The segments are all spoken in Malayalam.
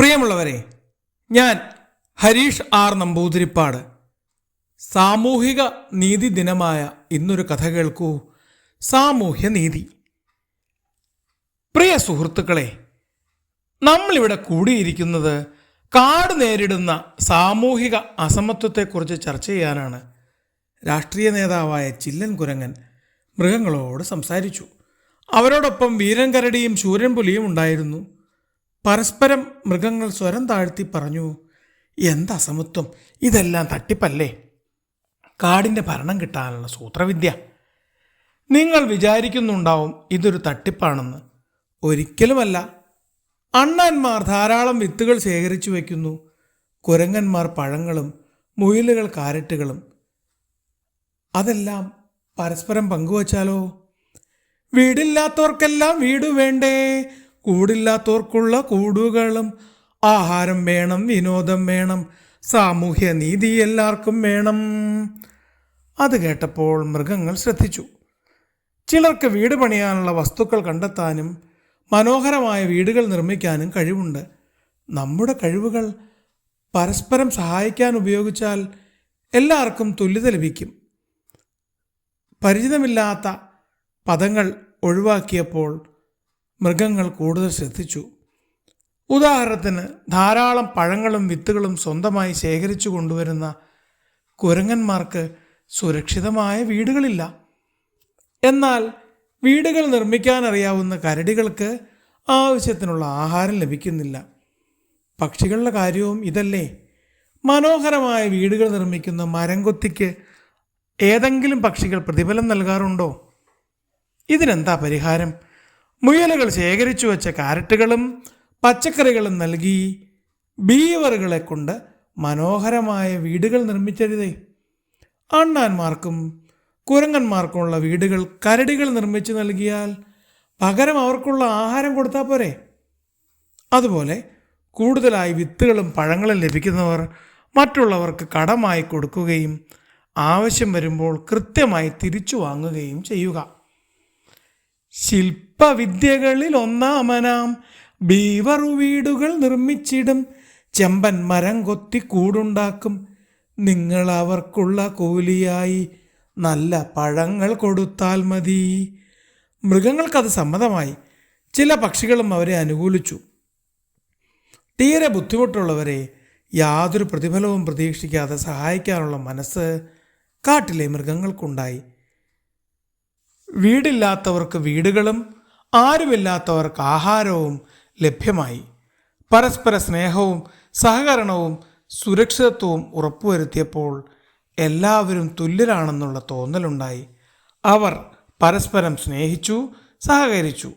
പ്രിയമുള്ളവരെ ഞാൻ ഹരീഷ് ആർ നമ്പൂതിരിപ്പാട്. സാമൂഹിക നീതി ദിനമായ ഇന്നൊരു കഥ കേൾക്കൂ. സാമൂഹ്യ നീതി. പ്രിയ സുഹൃത്തുക്കളെ നമ്മളിവിടെ കൂടിയിരിക്കുന്നത് കാട് നേരിടുന്ന സാമൂഹിക അസമത്വത്തെക്കുറിച്ച് ചർച്ച ചെയ്യാനാണ്. രാഷ്ട്രീയ നേതാവായ ചില്ലൻ കുരങ്ങൻ മൃഗങ്ങളോട് സംസാരിച്ചു. അവരോടൊപ്പം വീരൻ കരടിയും ശൂരൻ പുലിയും ഉണ്ടായിരുന്നു. പരസ്പരം മൃഗങ്ങൾ സ്വരം താഴ്ത്തി പറഞ്ഞു എന്താ ഇതെല്ലാം തട്ടിപ്പല്ലേ? കാടിന്റെ ഭരണം കിട്ടാനുള്ള സൂത്രവിദ്യ. നിങ്ങൾ വിചാരിക്കുന്നുണ്ടാവും ഇതൊരു തട്ടിപ്പാണെന്ന്. ഒരിക്കലുമല്ല. അണ്ണാന്മാർ ധാരാളം വിത്തുകൾ ശേഖരിച്ചു വയ്ക്കുന്നു. കുരങ്ങന്മാർ പഴങ്ങളും മുയിലുകൾ കാരറ്റുകളും. അതെല്ലാം പരസ്പരം പങ്കുവച്ചാലോ? വീടില്ലാത്തവർക്കെല്ലാം വീട് വേണ്ടേ? കൂടില്ലാത്തവർക്കുള്ള കൂടുകളും ആഹാരം വേണം വിനോദം വേണം സാമൂഹ്യ നീതി എല്ലാവർക്കും വേണം. അത് കേട്ടപ്പോൾ മൃഗങ്ങൾ ശ്രദ്ധിച്ചു. ചിലർക്ക് വീട് പണിയാനുള്ള വസ്തുക്കൾ കണ്ടെത്താനും മനോഹരമായ വീടുകൾ നിർമ്മിക്കാനും കഴിവുണ്ട്. നമ്മുടെ കഴിവുകൾ പരസ്പരം സഹായിക്കാൻ ഉപയോഗിച്ചാൽ എല്ലാവർക്കും തുല്യത ലഭിക്കും. പരിചിതമില്ലാത്ത പദങ്ങൾ ഒഴിവാക്കിയപ്പോൾ മൃഗങ്ങൾ കൂടുതൽ ശ്രദ്ധിച്ചു. ഉദാഹരണത്തിന് ധാരാളം പഴങ്ങളും വിത്തുകളും സ്വന്തമായി ശേഖരിച്ചു കൊണ്ടുവരുന്ന കുരങ്ങന്മാർക്ക് സുരക്ഷിതമായ വീടുകളില്ല. എന്നാൽ വീടുകൾ നിർമ്മിക്കാനറിയാവുന്ന കരടികൾക്ക് ആവശ്യത്തിനുള്ള ആഹാരം ലഭിക്കുന്നില്ല. പക്ഷികളുടെ കാര്യവും ഇതല്ലേ. മനോഹരമായ വീടുകൾ നിർമ്മിക്കുന്ന മരംകൊത്തിക്ക് ഏതെങ്കിലും പക്ഷികൾ പ്രതിഫലം നൽകാറുണ്ടോ? ഇതിനെന്താ പരിഹാരം? മുയലുകൾ ശേഖരിച്ചു വെച്ച കാരറ്റുകളും പച്ചക്കറികളും നൽകി ബീവറുകളെ കൊണ്ട് മനോഹരമായ വീടുകൾ നിർമ്മിച്ചരുതേ അണ്ണാന്മാർക്കും കുരങ്ങന്മാർക്കുമുള്ള വീടുകൾ കരടികൾ നിർമ്മിച്ചു നൽകിയാൽ പകരം അവർക്കുള്ള ആഹാരം കൊടുത്താൽ പോരെ? അതുപോലെ കൂടുതലായി വിത്തുകളും പഴങ്ങളും ലഭിക്കുന്നവർ മറ്റുള്ളവർക്ക് കടമായി കൊടുക്കുകയും ആവശ്യം വരുമ്പോൾ കൃത്യമായി തിരിച്ചു വാങ്ങുകയും ചെയ്യുക. ശില്പവിദ്യകളിൽ ഒന്നാമനാം ബീവറു വീടുകൾ നിർമ്മിച്ചിടും. ചെമ്പൻ മരം കൊത്തി കൂടുണ്ടാക്കും. നിങ്ങൾ അവർക്കുള്ള കൂലിയായി നല്ല പഴങ്ങൾ കൊടുത്താൽ മതി. മൃഗങ്ങൾക്കത് സമ്മതമായി. ചില പക്ഷികളും അവരെ അനുകൂലിച്ചു. തീരെ ബുദ്ധിമുട്ടുള്ളവരെ യാതൊരു പ്രതിഫലവും പ്രതീക്ഷിക്കാതെ സഹായിക്കാനുള്ള മനസ്സ് കാട്ടിലെ മൃഗങ്ങൾക്കുണ്ടായി. വീടില്ലാത്തവർക്ക് വീടുകളും ആരുമില്ലാത്തവർക്ക് ആഹാരവും ലഭ്യമായി. പരസ്പര സ്നേഹവും സഹകരണവും സുരക്ഷിതത്വവും ഉറപ്പുവരുത്തിയപ്പോൾ എല്ലാവരും തുല്യരാണെന്നുള്ള തോന്നലുണ്ടായി. അവർ പരസ്പരം സ്നേഹിച്ചു സഹകരിച്ചു.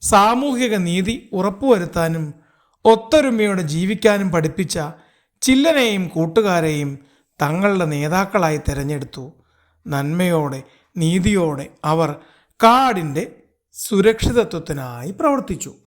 സാമൂഹിക നീതി ഉറപ്പുവരുത്താനും ഒത്തൊരുമയോടെ ജീവിക്കാനും പഠിപ്പിച്ച ചില്ലനെയും കൂട്ടുകാരെയും തങ്ങളുടെ നേതാക്കളായി തിരഞ്ഞെടുത്തു. നന്മയോടെ നീതിയോടെ അവർ കാടിന്റെ സുരക്ഷിതത്വത്തിനായി പ്രവർത്തിച്ചു.